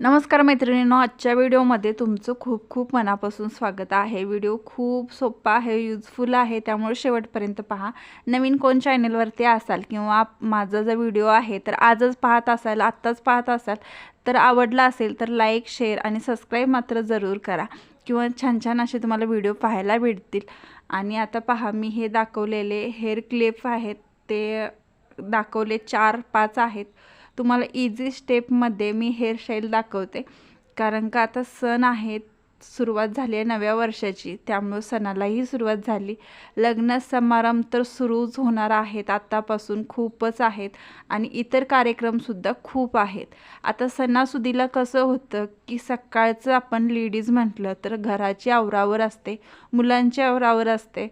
नमस्कार मैत्रिणींनो आजच्या व्हिडिओमध्ये तुमचं खूप खूप मनापासून स्वागत आहे. व्हिडिओ खूप सोपा आहे युजफुल आहे. त्यामुळे शेवटपर्यंत पहा. नवीन कोण चॅनलवरती असाल किंवा माझा जो व्हिडिओ आहे तर आजच पाहत असाल आत्ताच पाहत असाल तर आवडला असेल तर लाईक शेअर आणि सबस्क्राईब मात्र जरूर करा. किंवा छान छान असे तुम्हाला व्हिडिओ पाहायला भेटतील. आणि आता पहा मी हे दाखवलेले हेअर क्लिप आहेत. ते दाखवले चार पाच आहेत. तुम्हाला इझी स्टेपमध्ये मी हेअरस्टाईल दाखवते. कारण का आता सण आहेत सुरुवात झाली आहे नव्या वर्षाची. त्यामुळं सणालाही सुरुवात झाली. लग्न समारंभ तर सुरूच होणार आहेत. आत्तापासून खूपच आहेत. आणि इतर कार्यक्रमसुद्धा खूप आहेत. आता सणासुदीला कसं होतं की सकाळचं आपण लेडीज म्हटलं तर घराची आवरावर असते मुलांची आवरावर असते.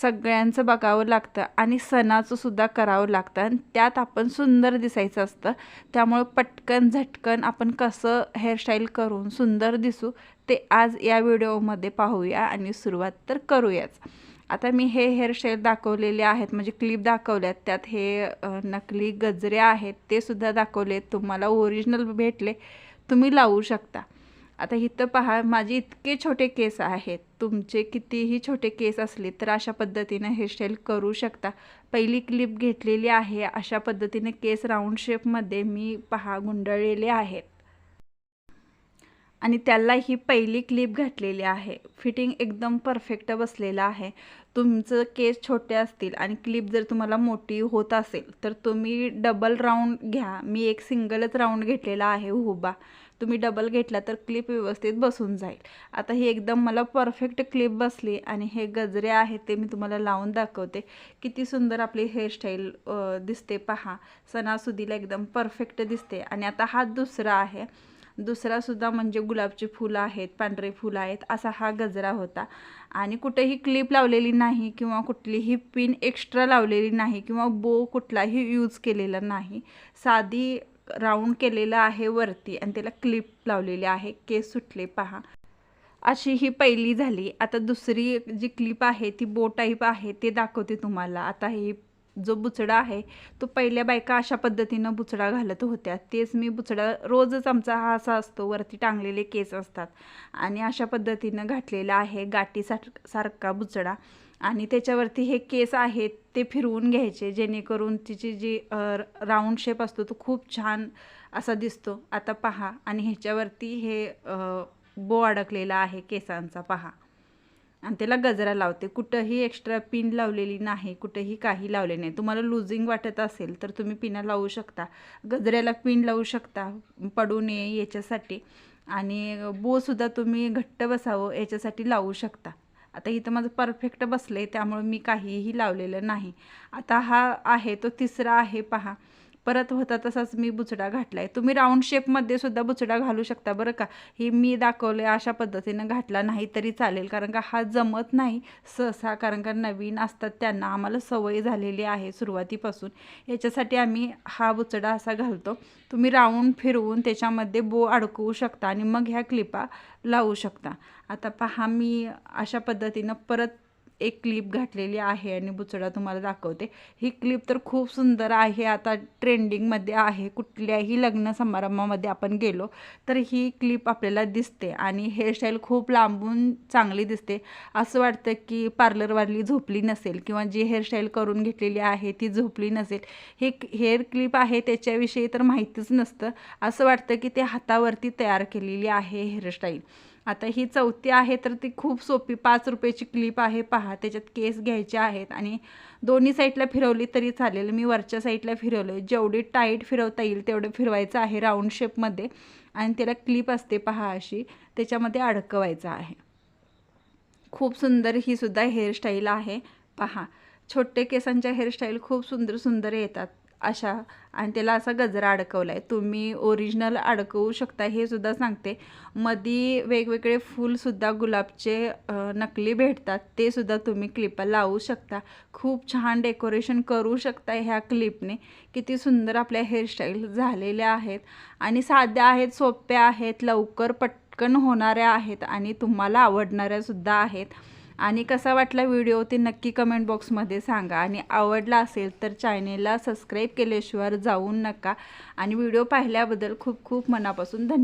सगळ्यांचं बघावं लागतं आणि सणाचं सुद्धा करावं लागतं. आणि त्यात आपण सुंदर दिसायचं असतं. त्यामुळं पटकन झटकन आपण कसं हेअरस्टाईल करून सुंदर दिसू ते आज या व्हिडिओमध्ये पाहूया आणि सुरुवात तर करूयाच. आता मी हे हेअरस्टाईल दाखवलेले आहेत म्हणजे क्लिप दाखवल्यात. त्यात हे नकली गजरे आहेत ते सुद्धा दाखवले तुम्हाला ओरिजिनल भेटले तुम्ही लावू शकता. आता इथं पहा माझे इतके छोटे केस आहेत. तुमचे कितीही छोटे केस असले तर अशा पद्धतीनं हेअरस्टाईल करू शकता. पहिली क्लिप घेतलेली आहे अशा पद्धतीने केस राऊंड शेपमध्ये मी पहा गुंडळलेले आहेत आणि त्याला ही पहिली क्लिप घातलेली आहे. फिटिंग एकदम परफेक्ट बसलेलं आहे. तुमचं केस छोटे असतील आणि क्लिप जर तुम्हाला मोठी होत असेल तर तुम्ही डबल राऊंड घ्या. मी एक सिंगलच राऊंड घेतलेला आहे उभा तुम्ही डबल घेतला तर क्लिप व्यवस्थित बसून जाईल. आता ही एकदम मला परफेक्ट क्लिप बसली आणि हे गजरे आहेत ते मी तुम्हाला लावून दाखवते. किती सुंदर आपली हेअरस्टाईल दिसते पहा. सणासुदीला एकदम परफेक्ट दिसते. आणि आता हा दुसरा आहे. दुसरासुद्धा म्हणजे गुलाबची फुलं आहेत पांढरे फुलं आहेत असा हा गजरा होता. आणि कुठेही क्लिप लावलेली नाही किंवा कुठलीही पिन एक्स्ट्रा लावलेली नाही किंवा बो कुठलाही यूज केलेला नाही. साधी राऊंड केलेलं आहे वरती आणि त्याला क्लिप लावलेली आहे केस सुटले पहा. अशी ही पहिली झाली. आता दुसरी जी क्लिप आहे ती बो टाईप आहे ते दाखवते तुम्हाला. आता ही जो बुचडा आहे तो पहिल्या बायका अशा पद्धतीनं बुचडा घालत होत्या. तेच मी बुचडा रोजच आमचा हा असा असतो वरती टांगलेले केस असतात. आणि अशा पद्धतीनं घातलेला आहे गाठी सारखा बुचडा. आणि त्याच्यावरती हे केस आहेत ते फिरवून घ्यायचे जेणेकरून तिची जी राऊंड शेप असतो तो खूप छान असा दिसतो. आता पहा. आणि ह्याच्यावरती हे बो अडकलेला आहे केसांचा पहा. आणि त्याला गजरा लावते. कुठंही एक्स्ट्रा पिन लावलेली नाही कुठंही काही लावले नाही. तुम्हाला लुझिंग वाटत असेल तर तुम्ही पिना लावू शकता. गजऱ्याला पिन लावू शकता पडू नये याच्यासाठी. आणि बोसुद्धा तुम्ही घट्ट बसावं याच्यासाठी लावू शकता. आता इथं माझं परफेक्ट बसलं आहे त्यामुळे मी काहीही लावलेलं नाही. आता हा आहे तो तिसरा आहे पहा. परत होता तसाच मी बुचडा घातला आहे तुम्ही राऊंड शेपमध्ये सुद्धा बुचडा घालू शकता बरं का. ही मी दाखवले अशा पद्धतीनं घातला नाही तरी चालेल. कारण का हा जमत नाही सहसा. कारण का नवीन असतात त्यांना आम्हाला सवय झालेली आहे सुरुवातीपासून. याच्यासाठी आम्ही हा बुचडा असा घालतो. तुम्ही राऊंड फिरवून त्याच्यामध्ये बो अडकवू शकता आणि मग ह्या क्लिपा लावू शकता. आता पहा मी अशा पद्धतीनं परत एक क्लिप घातलेली आहे आणि बुचडा तुम्हाला दाखवते. ही क्लिप तर खूप सुंदर आहे. आता ट्रेंडिंगमध्ये आहे. कुठल्याही लग्न समारंभामध्ये आपण गेलो तर ही क्लिप आपल्याला दिसते आणि हेअरस्टाईल खूप लांबून चांगली दिसते. असं वाटतं की पार्लरवाली झोपली नसेल किंवा जी हेअरस्टाईल करून घेतलेली आहे ती झोपली नसेल. हे हेअर क्लिप आहे त्याच्याविषयी तर माहितीच नसतं. असं वाटतं की ते हातावरती तयार केलेली आहे हेअरस्टाईल आता ही चौथी आहे तर ती खूप सोपी पाच रुपयाची क्लिप आहे पहा. त्याच्यात केस घ्यायचे आहेत आणि दोन्ही साईडला फिरवली तरी चालेल. मी वरच्या साईडला फिरवलं जेवढी टाईट फिरवता येईल तेवढं फिरवायचं आहे राऊंड शेपमध्ये आणि त्याला क्लिप असते पहा अशी. त्याच्यामध्ये अडकवायचं आहे. खूप सुंदर ही सुद्धा हेअरस्टाईल आहे. पहा. छोटे केसांच्या हेअरस्टाईल खूप सुंदर सुंदर येतात. अशा आणि त्याला असा गजरा अडकवला आहे तुम्ही ओरिजिनल अडकवू शकता हे सुद्धा सांगते. मधी वेगवेगळे फूलसुद्धा गुलाबचे नकली भेटतात ते सुद्धा तुम्ही क्लिपा लावू शकता. खूप छान डेकोरेशन करू शकता ह्या क्लिपने किती सुंदर आपल्या हेअरस्टाईल झालेल्या आहेत. आणि साध्या आहेत सोप्या आहेत लवकर पटकन होणाऱ्या आहेत आणि तुम्हाला आवडणाऱ्यासुद्धा आहेत. आणि कसा वाटला व्हिडिओ ते नक्की कमेंट बॉक्समध्ये सांगा. आणि आवडला असेल तर चॅनेलला सबस्क्राईब केल्याशिवाय जाऊन नका. आणि व्हिडिओ पाहिल्याबद्दल खूप खूप मनापासून धन्यवाद.